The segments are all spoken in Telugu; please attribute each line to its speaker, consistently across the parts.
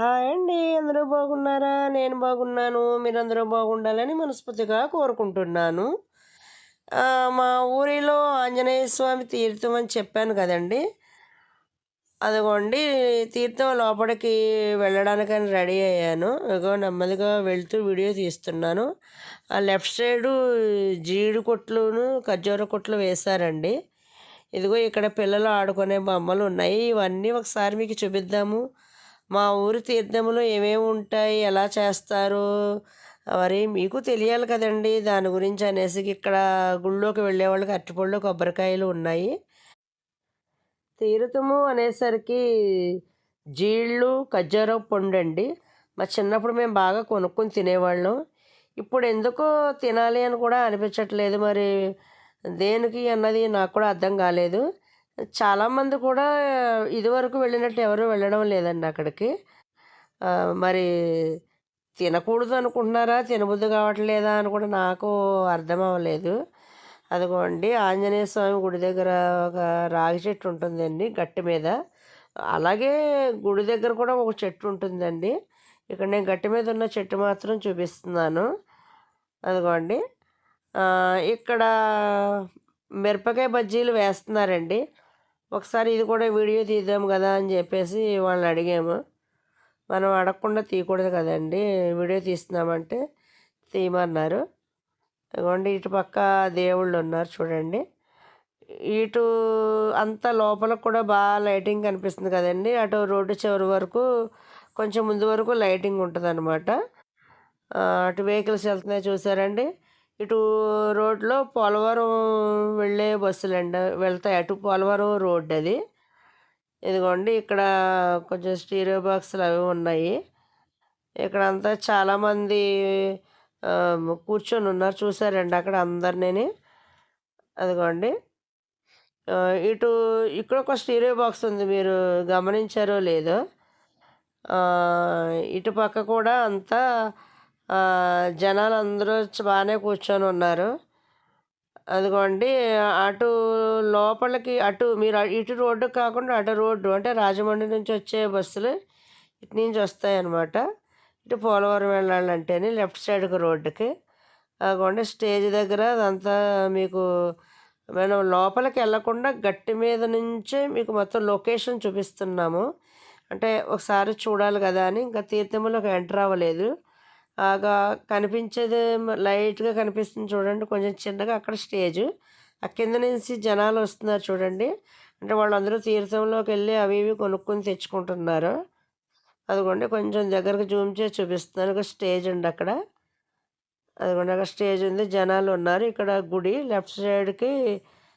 Speaker 1: హాయ్ అండి అందరూ బాగున్నారా? నేను బాగున్నాను మీరందరూ బాగుండాలని మనస్ఫూర్తిగా కోరుకుంటున్నాను. మా ఊరిలో ఆంజనేయ స్వామి తీర్థం అని చెప్పాను కదండి. అదిగోండి తీర్థం లోపలికి వెళ్ళడానికని రెడీ అయ్యాను. ఇగో నెమ్మదిగా వెళ్తూ వీడియో తీస్తున్నాను. ఆ లెఫ్ట్ సైడు జీడి కొట్లును ఖర్జూర కొట్లు వేశారండి. ఇదిగో ఇక్కడ పిల్లలు ఆడుకునే బొమ్మలు ఉన్నాయి. ఇవన్నీ ఒకసారి మీకు చూపిద్దాము. మా ఊరి తీర్థములు ఏమేమి ఉంటాయి? ఎలా చేస్తారు? మరి మీకు తెలియాలి కదండి. దాని గురించి అనేసి ఇక్కడ గుళ్ళోకి వెళ్ళే వాళ్ళకి అరటిపళ్ళు కొబ్బరికాయలు ఉన్నాయి. తీర్థము అనేసరికి జీళ్ళు ఖర్జూర పండు అండి. మా చిన్నప్పుడు మేము బాగా కొనుక్కొని తినేవాళ్ళం. ఇప్పుడు ఎందుకో తినాలి అని కూడా అనిపించట్లేదు. మరి దేనికి అన్నది నాకు కూడా అర్థం కాలేదు. చాలామంది కూడా ఇదివరకు వెళ్ళినట్టు ఎవరు వెళ్ళడం లేదండి అక్కడికి. మరి తినకూడదు అనుకుంటున్నారా? తినబుద్ధి కావట్లేదా అని కూడా నాకు అర్థం అవ్వలేదు. అదిగోండి ఆంజనేయ స్వామి గుడి దగ్గర ఒక రాగి చెట్టు ఉంటుందండి గట్టి మీద. అలాగే గుడి దగ్గర కూడా ఒక చెట్టు ఉంటుందండి. ఇక్కడ నేను గట్టి మీద ఉన్న చెట్టు మాత్రం చూపిస్తున్నాను. అదిగోండి ఇక్కడ మిరపకాయ బజ్జీలు వేస్తున్నారండి. ఒకసారి ఇది కూడా వీడియో తీద్దాం కదా అని చెప్పేసి వాళ్ళని అడిగాము. మనం అడగకుండా తీయకూడదు కదండి. వీడియో తీస్తున్నామంటే తీయమన్నారు. ఇదిగోండి ఇటు పక్క దేవుళ్ళు ఉన్నారు చూడండి. ఇటు అంత లోపల కూడా బాగా లైటింగ్ కనిపిస్తుంది కదండి. అటు రోడ్డు చివరి వరకు కొంచెం ముందు వరకు లైటింగ్ ఉంటుంది అనమాట అటు వెహికల్స్ వెళ్తున్నాయి చూసారండి. ఇటు రోడ్లో పోలవరం వెళ్ళే బస్సులు అండి వెళ్తాయి. అటు పోలవరం రోడ్ అది. ఇదిగోండి ఇక్కడ కొంచెం స్టీరియో బాక్సులు అవి ఉన్నాయి. ఇక్కడ అంతా చాలామంది కూర్చొని ఉన్నారు. చూసారండి అక్కడ అందరినీ అదిగోండి. ఇటు ఇక్కడ ఒక స్టీరియో బాక్స్ ఉంది. మీరు గమనించారో లేదో. ఇటు పక్క కూడా అంతా జనాలు అందరూ బాగానే కూర్చొని ఉన్నారు. అదిగోండి అటు లోపలికి అటు మీరు ఇటు రోడ్డు కాకుండా అటు రోడ్డు అంటే రాజమండ్రి నుంచి వచ్చే బస్సులు ఇటు నుంచి వస్తాయి అన్నమాట ఇటు పోలవరం వెళ్ళాలంటేనే లెఫ్ట్ సైడ్కి రోడ్డుకి. అదిగోండి స్టేజ్ దగ్గర అదంతా మీకు మనం లోపలికి వెళ్ళకుండా గట్టి మీద నుంచే మీకు మొత్తం లొకేషన్ చూపిస్తున్నాము. అంటే ఒకసారి చూడాలి కదా అని ఇంకా తీర్థంలోకి ఎంటర్ అవ్వలేదు. కనిపించేది లైట్గా కనిపిస్తుంది చూడండి. కొంచెం చిన్నగా అక్కడ స్టేజ్. ఆ కింద నుంచి జనాలు వస్తున్నారు చూడండి. అంటే వాళ్ళందరూ తీర్థంలోకి వెళ్ళి అవి ఇవి కొనుక్కొని తెచ్చుకుంటున్నారు. అదిగోండి కొంచెం దగ్గరకు జూమ్ చేసి చూపిస్తున్నాను. ఒక స్టేజ్ ఉంది అక్కడ. అదిగోండి అక్కడ స్టేజ్ ఉంది. జనాలు ఉన్నారు. ఇక్కడ గుడి లెఫ్ట్ సైడ్కి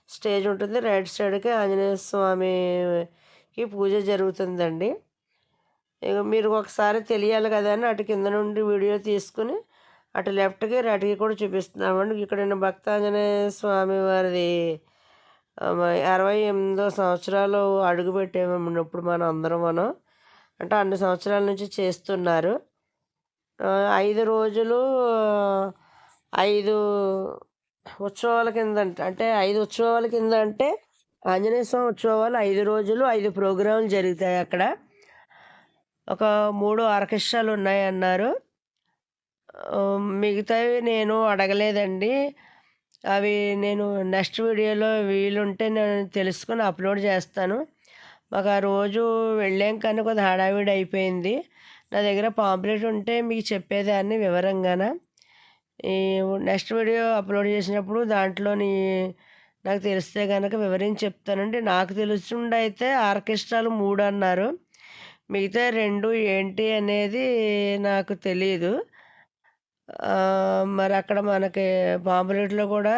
Speaker 1: స్టేజ్ ఉంటుంది. రైట్ సైడ్కి ఆంజనేయ స్వామికి పూజ జరుగుతుందండి. ఇక మీరు ఒకసారి తెలియాలి కదా అని అటు కింద నుండి వీడియో తీసుకుని అటు లెఫ్ట్కి రైట్కి కూడా చూపిస్తున్నామండి. ఇక్కడ భక్తాంజనేయ స్వామి వారిది అరవై ఎనిమిదో సంవత్సరాలు అడుగు ఇప్పుడు మనం అందరం మనం. అంటే అన్ని సంవత్సరాల నుంచి చేస్తున్నారు. ఐదు రోజులు ఐదు ఉత్సవాల కింద అంటే ఐదు ఉత్సవాల కింద అంటే ఆంజనేయ స్వామి ఉత్సవాలు ఐదు రోజులు ఐదు ప్రోగ్రాంలు జరుగుతాయి అక్కడ. ఒక మూడు ఆర్కెస్ట్రాలు ఉన్నాయి అన్నారు మిగతావి నేను అడగలేదండి. అవి నేను నెక్స్ట్ వీడియోలో వీలుంటే నేను తెలుసుకొని అప్లోడ్ చేస్తాను. మాకు ఆ రోజు వెళ్ళాం కానీ కొద్ది హడావిడి అయిపోయింది. నా దగ్గర పాంప్లెట్ ఉంటే మీకు చెప్పేదాన్ని వివరంగాన? ఈ నెక్స్ట్ వీడియో అప్లోడ్ చేసినప్పుడు దాంట్లోని నాకు తెలిస్తే కనుక వివరించి చెప్తానండి. నాకు తెలుసుండి అయితే ఆర్కెస్ట్రాలు మూడు అన్నారు. మిగతా రెండు ఏంటి అనేది నాకు తెలియదు మరి అక్కడ మనకి పాంప్లెట్లో కూడా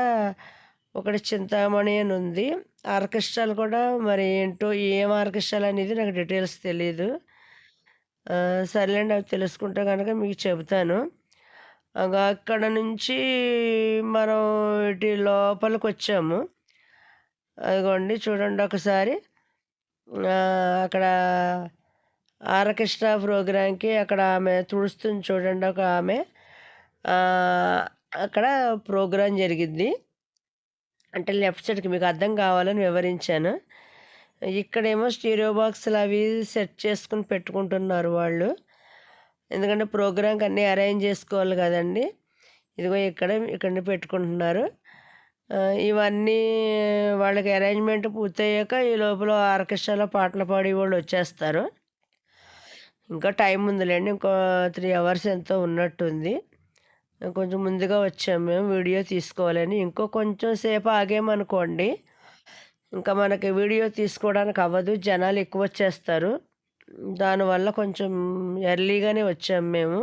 Speaker 1: ఒకటి చింతామణి అని ఉంది. ఆర్కెస్ట్రాలు కూడా మరి ఏంటో ఏం ఆర్కెస్ట్రాలు అనేది నాకు డీటెయిల్స్ తెలియదు సర్లేండి అవి తెలుసుకుంటే కనుక మీకు చెబుతాను. అక్కడ నుంచి మనం ఇటు లోపలికి వచ్చాము. అదిగోండి చూడండి ఒకసారి. అక్కడ ఆర్కెస్ట్రా ప్రోగ్రాంకి అక్కడ ఆమె తుడుస్తుంది చూడండి ఒక ఆమె. అక్కడ ప్రోగ్రాం జరిగింది. అంటే లెఫ్ట్ సైడ్కి మీకు అర్థం కావాలని వివరించాను. ఇక్కడేమో స్టీరియో బాక్సులు అవి సెట్ చేసుకుని పెట్టుకుంటున్నారు వాళ్ళు. ఎందుకంటే ప్రోగ్రాంకి అన్నీ అరేంజ్ చేసుకోవాలి కదండి. ఇదిగో ఇక్కడ ఇక్కడ పెట్టుకుంటున్నారు. ఇవన్నీ వాళ్ళకి అరేంజ్మెంట్ పూర్తయ్యాక ఈ లోపల ఆర్కెస్ట్రాలో పాటలు పాడి వాళ్ళు వచ్చేస్తారు. ఇంకా టైం ఉందిలేండి ఇంకో త్రీ అవర్స్ ఎంతో ఉన్నట్టుంది. కొంచెం ముందుగా వచ్చాము మేము వీడియో తీసుకోవాలని. ఇంకో కొంచెం సేపు ఆగేమనుకోండి ఇంకా మనకి వీడియో తీసుకోవడానికి అవ్వదు జనాలు ఎక్కువ వచ్చేస్తారు. దానివల్ల కొంచెం ఎర్లీగానే వచ్చాము మేము.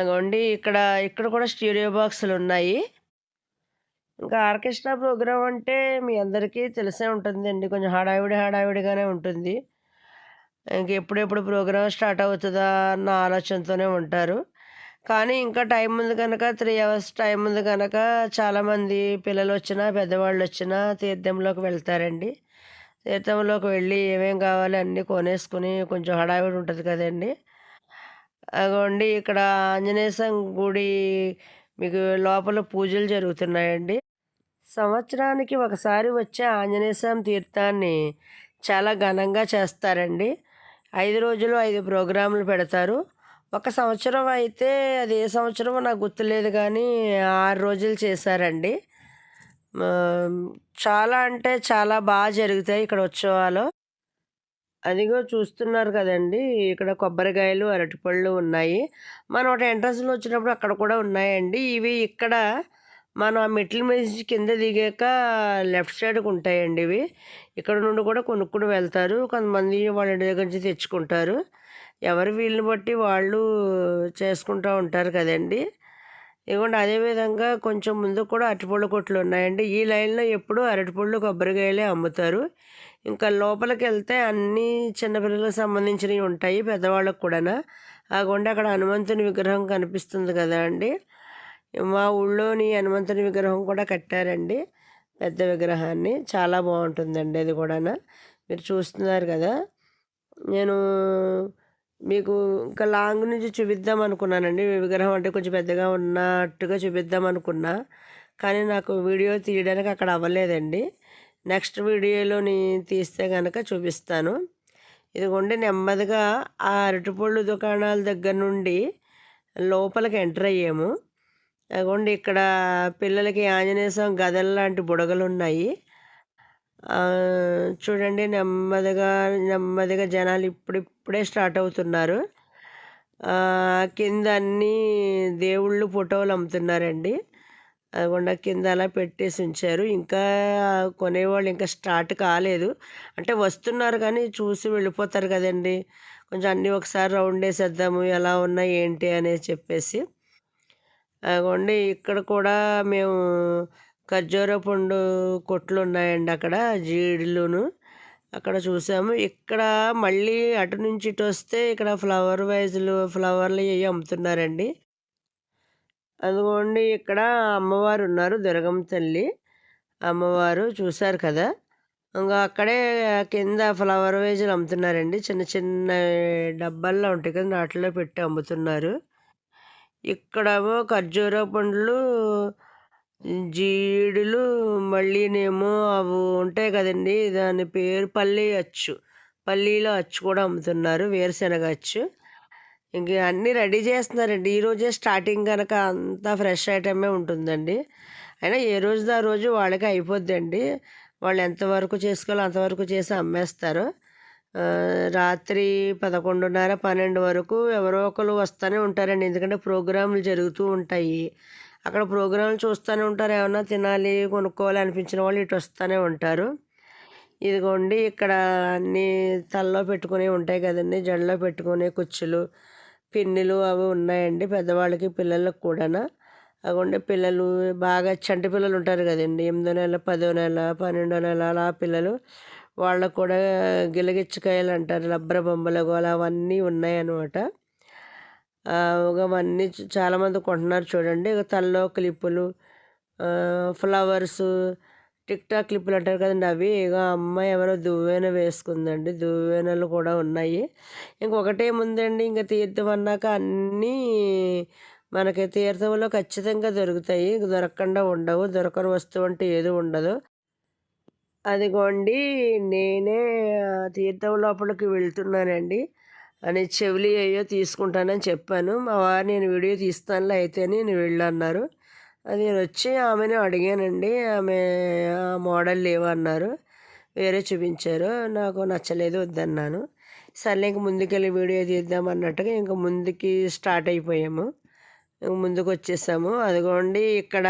Speaker 1: అగోండి ఇక్కడ ఇక్కడ కూడా స్టీరియో బాక్సులు ఉన్నాయి. ఇంకా ఆర్కెస్ట్రా ప్రోగ్రాం అంటే మీ అందరికీ తెలిసే ఉంటుందండి కొంచెం హడావిడి హడావిడిగానే ఉంటుంది. ఇంకెప్పుడెప్పుడు ప్రోగ్రామ్ స్టార్ట్ అవుతుందా అన్న ఆలోచనతోనే ఉంటారు. కానీ ఇంకా టైం ఉంది కనుక త్రీ అవర్స్ టైం ఉంది కనుక చాలామంది పిల్లలు వచ్చినా పెద్దవాళ్ళు వచ్చినా తీర్థంలోకి వెళ్తారండి. తీర్థంలోకి వెళ్ళి ఏమేం కావాలి అన్నీ కొనేసుకుని కొంచెం హడావిడి ఉంటుంది కదండి. అగోండి ఇక్కడ ఆంజనేయ గుడి మీకు లోపల పూజలు జరుగుతున్నాయండి. సంవత్సరానికి ఒకసారి వచ్చే ఆంజనేయ స్వామి తీర్థాన్ని చాలా ఘనంగా చేస్తారండి. ఐదు రోజులు ఐదు ప్రోగ్రాములు పెడతారు. ఒక సంవత్సరం అయితే అది ఏ సంవత్సరమో నాకు గుర్తులేదు కానీ ఆరు రోజులు చేశారండి. చాలా అంటే చాలా బాగా జరుగుతాయి ఇక్కడ ఉత్సవాలు. అదిగో చూస్తున్నారు కదండి ఇక్కడ కొబ్బరికాయలు అరటిపళ్ళు ఉన్నాయి. మనం ఒకటి ఎంట్రన్స్లో వచ్చినప్పుడు అక్కడ కూడా ఉన్నాయండి. ఇవి ఇక్కడ మనం ఆ మెట్ల మీద కింద దిగాక లెఫ్ట్ సైడ్కి ఉంటాయండి ఇవి. ఇక్కడ నుండి కూడా కొనుక్కుని వెళ్తారు. కొంతమంది వాళ్ళ ఇంటి దగ్గర నుంచి తెచ్చుకుంటారు. ఎవరి వీళ్ళని బట్టి వాళ్ళు చేసుకుంటూ ఉంటారు కదండి. ఇవ్వండి అదేవిధంగా కొంచెం ముందు కూడా అరటిపళ్ళు కొట్లు ఉన్నాయండి. ఈ లైన్లో ఎప్పుడు అరటిపళ్ళు కొబ్బరికాయలే అమ్ముతారు. ఇంకా లోపలికి వెళ్తే అన్నీ చిన్నపిల్లలకు సంబంధించినవి ఉంటాయి పెద్దవాళ్ళకు కూడా కాకుండా అక్కడ హనుమంతుని విగ్రహం కనిపిస్తుంది కదా అండి. మా ఊళ్ళోని హనుమంతుని విగ్రహం కూడా కట్టారండి. పెద్ద విగ్రహాన్ని. చాలా బాగుంటుందండి అది కూడా మీరు చూస్తున్నారు కదా. నేను మీకు ఇంకా లాంగ్ నుంచి చూపిద్దాం అనుకున్నానండి. విగ్రహం అంటే కొంచెం పెద్దగా ఉన్నట్టుగా చూపిద్దాం అనుకున్నా. కానీ నాకు వీడియో తీయడానికి అక్కడ అవ్వలేదండి. నెక్స్ట్ వీడియోలోని తీస్తే కనుక చూపిస్తాను. ఇదిగోండి నెమ్మదిగా ఆ అరటిపళ్ళు దుకాణాల దగ్గర నుండి లోపలికి ఎంటర్ అయ్యాము. అదిగోండి ఇక్కడ పిల్లలకి ఆంజనేయ స్వామి గదల లాంటి బుడగలు ఉన్నాయి చూడండి నెమ్మదిగా నెమ్మదిగా జనాలు ఇప్పుడిప్పుడే స్టార్ట్ అవుతున్నారు. కింద అన్నీ దేవుళ్ళు ఫోటోలు అమ్ముతున్నారండి. అదిగోండా కింద అలా పెట్టేసి ఉంచారు. ఇంకా కొనేవాళ్ళు ఇంకా స్టార్ట్ కాలేదు. అంటే వస్తున్నారు కానీ చూసి వెళ్ళిపోతారు కదండి. కొంచెం అన్నీ ఒకసారి రౌండ్ వేసేద్దాము ఎలా ఉన్నాయి ఏంటి అనేసి చెప్పేసి. అదిగోండి ఇక్కడ కూడా మేము ఖర్జూర పండు కొట్లు ఉన్నాయండి అక్కడ జీడిలోను. అక్కడ చూసాము. ఇక్కడ మళ్ళీ అటు నుంచి ఇటు వస్తే ఇక్కడ ఫ్లవర్ వైజులు ఫ్లవర్లు ఇవి అమ్ముతున్నారండి. అదిగోండి ఇక్కడ అమ్మవారు ఉన్నారు దుర్గమ్మ తల్లి. అమ్మవారు చూశారు కదా. ఇంకా అక్కడే కింద ఫ్లవర్ వైజులు అమ్ముతున్నారండి. చిన్న చిన్న డబ్బాల్లో ఉంటాయి కదా వాటిలో పెట్టి అమ్ముతున్నారు. ఇక్కడేమో ఖర్జూర పండ్లు జీడులు మళ్ళీనేమో అవి ఉంటాయి కదండి. దాని పేరు పల్లి అచ్చు. పల్లీలో అచ్చు కూడా అమ్ముతున్నారు వేరుశనగ అచ్చు. ఇంక అన్నీ రెడీ చేస్తున్నారండి. ఈరోజే స్టార్టింగ్ కనుక అంతా ఫ్రెష్ ఐటమే ఉంటుందండి. అయినా ఏ రోజు ఆ రోజు వాళ్ళకి అయిపోద్దండి. వాళ్ళు ఎంతవరకు చేసుకోవాలో అంతవరకు చేసి అమ్మేస్తారు. రాత్రి పదకొండున్నర పన్నెండు వరకు ఎవరో ఒకరు వస్తూనే ఉంటారండి. ఎందుకంటే ప్రోగ్రాములు జరుగుతూ ఉంటాయి. అక్కడ ప్రోగ్రాంలు చూస్తూనే ఉంటారు. ఏమన్నా తినాలి కొనుక్కోవాలి అనిపించిన వాళ్ళు ఇటు వస్తూనే ఉంటారు. ఇదిగోండి ఇక్కడ అన్నీ తలలో పెట్టుకునే ఉంటాయి కదండి. జడలో పెట్టుకునే కుచ్చులు పిన్నులు అవి ఉన్నాయండి పెద్దవాళ్ళకి పిల్లలకు కూడా అదిగోండి పిల్లలు బాగా చంటి పిల్లలు ఉంటారు కదండి. ఎనిమిదో నెల పదో నెల పన్నెండో నెల అలా పిల్లలు వాళ్ళకు కూడా గిలగిచ్చకాయలు అంటారు రబ్బర బొమ్మల గోళ అవన్నీ ఉన్నాయన్నమాట. అవన్నీ చాలామంది కొంటున్నారు చూడండి. తలలో క్లిప్పులు ఫ్లవర్స్ టిక్ టాక్ క్లిప్పులు అంటారు కదండి అవి. ఇక అమ్మాయి ఎవరో దువ్వెన వేసుకుందండి. దువ్వెనలు కూడా ఉన్నాయి. ఇంకొకటే ముందండి ఇంకా తీర్థం అన్నాక అన్నీ మనకి తీర్థంలో ఖచ్చితంగా దొరుకుతాయి. దొరకకుండా ఉండవు దొరకని వస్తువు అంటే ఏది ఉండదు. అదిగోండి నేనే తీర్థం లోపలికి వెళ్తున్నానండి. అని చెవులి అయ్యో తీసుకుంటానని చెప్పాను. మా వారు నేను వీడియో తీస్తానులే అయితే నేను వెళ్ళన్నారు. అది నేను వచ్చి ఆమెను అడిగానండి. ఆమె ఆ మోడల్ లేవన్నారు. వేరే చూపించారు. నాకు నచ్చలేదు వద్దన్నాను. సర్లే ఇంక ముందుకెళ్ళి వీడియో తీద్దాం అన్నట్టుగా ఇంక ముందుకి స్టార్ట్ అయిపోయాము. ముందుకు వచ్చేసాము. అదిగోండి ఇక్కడ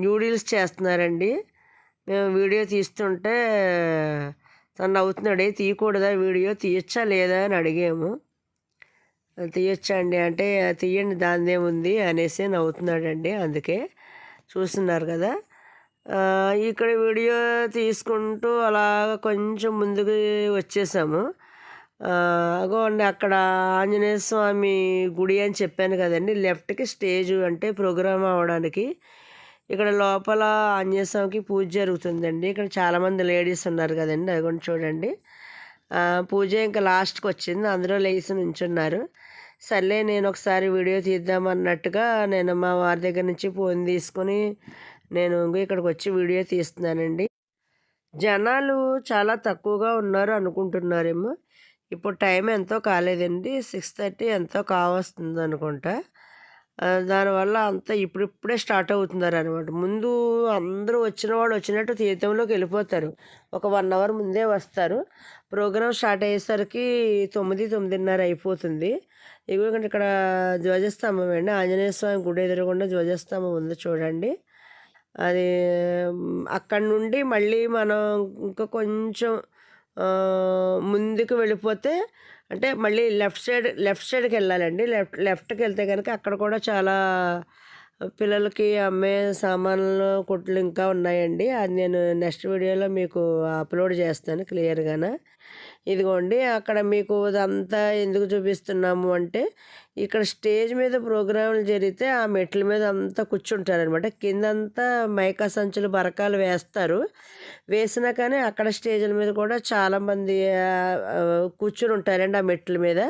Speaker 1: న్యూడిల్స్ చేస్తున్నారండి. మేము వీడియో తీస్తుంటే తను నవ్వుతున్నాడు తీయకూడదా వీడియో? తీయచ్చా లేదా? అని అడిగాము. తీయొచ్చా అండి అంటే తీయండి దానిదేముంది అనేసి నవ్వుతున్నాడండి అందుకే చూస్తున్నారు కదా. ఇక్కడ వీడియో తీసుకుంటూ అలాగ కొంచెం ముందుకు వచ్చేసాము. అగోండి అక్కడ ఆంజనేయ స్వామి గుడి అని చెప్పాను కదండి లెఫ్ట్కి స్టేజ్ అంటే ప్రోగ్రామ్ అవ్వడానికి ఇక్కడ లోపల ఆంజనేయ స్వామికి పూజ జరుగుతుందండి. ఇక్కడ చాలామంది లేడీస్ ఉన్నారు కదండి. అది కూడా చూడండి పూజ ఇంకా లాస్ట్కి వచ్చింది. అందరూ లేచి నుంచున్నారు. సర్లే నేను ఒకసారి వీడియో తీద్దామన్నట్టుగా నేను మా వారి దగ్గర నుంచి ఫోన్ తీసుకొని నేను ఇక్కడికి వచ్చి వీడియో తీస్తున్నానండి. జనాలు చాలా తక్కువగా ఉన్నారు అనుకుంటున్నారేమో. ఇప్పుడు టైం ఎంతో కాలేదండి. సిక్స్ థర్టీ ఎంతో కావస్తుంది అనుకుంటా దానివల్ల అంతా ఇప్పుడిప్పుడే స్టార్ట్ అవుతున్నారు అనమాట ముందు అందరూ వచ్చిన వాళ్ళు వచ్చినట్టు తీర్థంలోకి వెళ్ళిపోతారు. ఒక వన్ అవర్ ముందే వస్తారు. ప్రోగ్రామ్ స్టార్ట్ అయ్యేసరికి తొమ్మిది తొమ్మిదిన్నర అయిపోతుంది. ఎందుకంటే ఇక్కడ ధ్వజస్తంభం అండి. ఆంజనేయ స్వామి గుడి ఎదురుగుండా ధ్వజస్తంభం ఉంది చూడండి. అది అక్కడ నుండి మళ్ళీ మనం ఇంకా కొంచెం ముందుకు వెళ్ళిపోతే అంటే మళ్ళీ లెఫ్ట్ సైడ్ లెఫ్ట్ సైడ్కి వెళ్ళాలండి. లెఫ్ట్ లెఫ్ట్కి వెళ్తే కనుక అక్కడ కూడా చాలా పిల్లలకి అమ్మే సామాన్లు కొట్లు ఇంకా ఉన్నాయండి. అది నేను నెక్స్ట్ వీడియోలో మీకు అప్లోడ్ చేస్తాను క్లియర్గానే. ఇదిగోండి అక్కడ మీకు అదంతా ఎందుకు చూపిస్తున్నాము అంటే ఇక్కడ స్టేజ్ మీద ప్రోగ్రాంలు జరిగితే ఆ మెట్ల మీద అంతా కూర్చుంటారనమాట కిందంతా మైకా సంచులు బరకాలు వేస్తారు. వేసినా కానీ అక్కడ స్టేజ్ల మీద కూడా చాలామంది కూర్చుని ఉంటారండి ఆ మెట్ల మీద.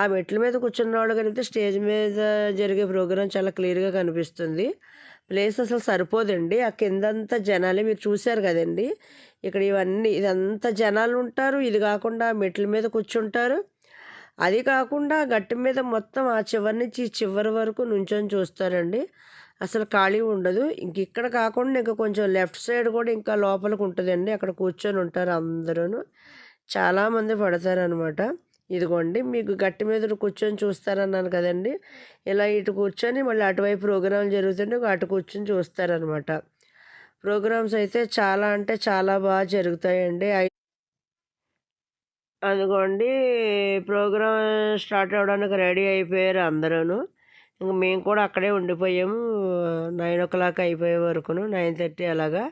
Speaker 1: ఆ మెట్ల మీద కూర్చున్న వాళ్ళు కలిగితే స్టేజ్ మీద జరిగే ప్రోగ్రాం చాలా క్లియర్గా కనిపిస్తుంది. ప్లేస్ అసలు సరిపోదండి. ఆ కిందంతా జనాలే మీరు చూశారు కదండి. ఇక్కడ ఇవన్నీ ఇదంతా జనాలు ఉంటారు. ఇది కాకుండా మెట్ల మీద కూర్చుంటారు. అది కాకుండా గట్టి మీద మొత్తం ఆ చివరి నుంచి చివరి వరకు నుంచొని చూస్తారండి. అసలు ఖాళీ ఉండదు. ఇంక ఇక్కడ కాకుండా ఇంకా కొంచెం లెఫ్ట్ సైడ్ కూడా ఇంకా లోపలికి ఉంటుందండి. అక్కడ కూర్చొని ఉంటారు అందరూ చాలామంది పడతారనమాట. ఇదిగోండి మీకు గట్టి మీద కూర్చొని చూస్తారన్నాను కదండి. ఇలా ఇటు కూర్చొని మళ్ళీ అటువైపు ప్రోగ్రాం జరుగుతుంటే అటు కూర్చొని చూస్తారనమాట ప్రోగ్రామ్స్ అయితే చాలా అంటే చాలా బాగా జరుగుతాయండి. అదిగోండి ప్రోగ్రామ్ స్టార్ట్ అవ్వడానికి రెడీ అయిపోయారు అందరూ ఇంకా మేము కూడా అక్కడే ఉండిపోయాము. నైన్ ఓ క్లాక్ అయిపోయే వరకును నైన్ థర్టీ అలాగా.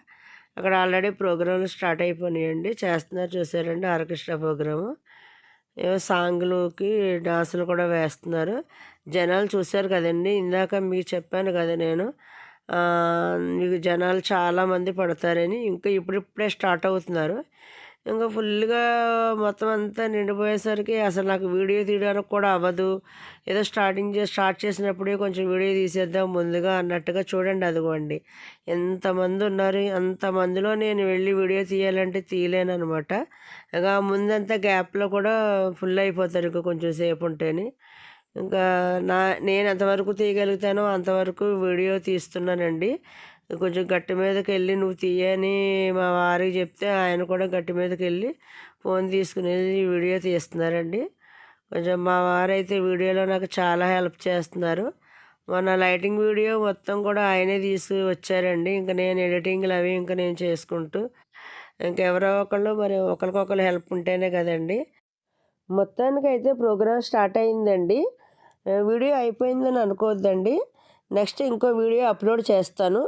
Speaker 1: అక్కడ ఆల్రెడీ ప్రోగ్రాంలు స్టార్ట్ అయిపోయినాయండి. చేస్తున్నారు చూసారండి ఆర్కెస్ట్రా ప్రోగ్రాము. ఏవో సాంగ్లుకి డాన్సులు కూడా వేస్తున్నారు. జనాలు చూశారు కదండి. ఇందాక మీకు చెప్పాను కదా నేను. మీకు జనాలు చాలామంది పడతారని ఇంకా ఇప్పుడిప్పుడే స్టార్ట్ అవుతున్నారు. ఇంకా ఫుల్గా మొత్తం అంతా నిండిపోయేసరికి అసలు నాకు వీడియో తీయడానికి కూడా అవ్వదు. ఏదో స్టార్టింగ్ చేసి స్టార్ట్ చేసినప్పుడే కొంచెం వీడియో తీసేద్దాం ముందుగా అన్నట్టుగా చూడండి అదిగోండి. ఎంతమంది ఉన్నారు అంతమందిలో నేను వెళ్ళి వీడియో తీయాలంటే తీయలేను అనమాట ఇంకా ముందంతా గ్యాప్లో కూడా ఫుల్ అయిపోతారు ఇంకా కొంచెం సేపు ఉంటేనే. ఇంకా నా నేను ఎంతవరకు తీయగలుగుతానో అంతవరకు వీడియో తీస్తున్నానండి. కొంచెం గట్టి మీదకి వెళ్ళి నువ్వు తీయని మా వారికి చెప్తే ఆయన కూడా గట్టి మీదకి వెళ్ళి ఫోన్ తీసుకునేది వీడియో తీస్తున్నారండి. కొంచెం మా వారైతే వీడియోలో నాకు చాలా హెల్ప్ చేస్తున్నారు. మొన్న లైటింగ్ వీడియో మొత్తం కూడా ఆయనే తీసి వచ్చారండి. ఇంకా నేను ఎడిటింగ్లు అవి ఇంకా నేను చేసుకుంటూ ఇంకెవరో ఒకళ్ళు మరి ఒకరికొకరు హెల్ప్ ఉంటేనే కదండి. మొత్తానికి అయితే ప్రోగ్రామ్ స్టార్ట్ అయిందండి. వీడియో అయిపోయిందని అనుకోవద్దండి. నెక్స్ట్ ఇంకో వీడియో అప్లోడ్ చేస్తాను.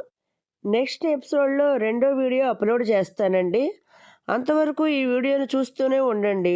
Speaker 1: నెక్స్ట్ ఎపిసోడ్లో రెండో వీడియో అప్లోడ్ చేస్తానండి. అంతవరకు ఈ వీడియోను చూస్తూనే ఉండండి.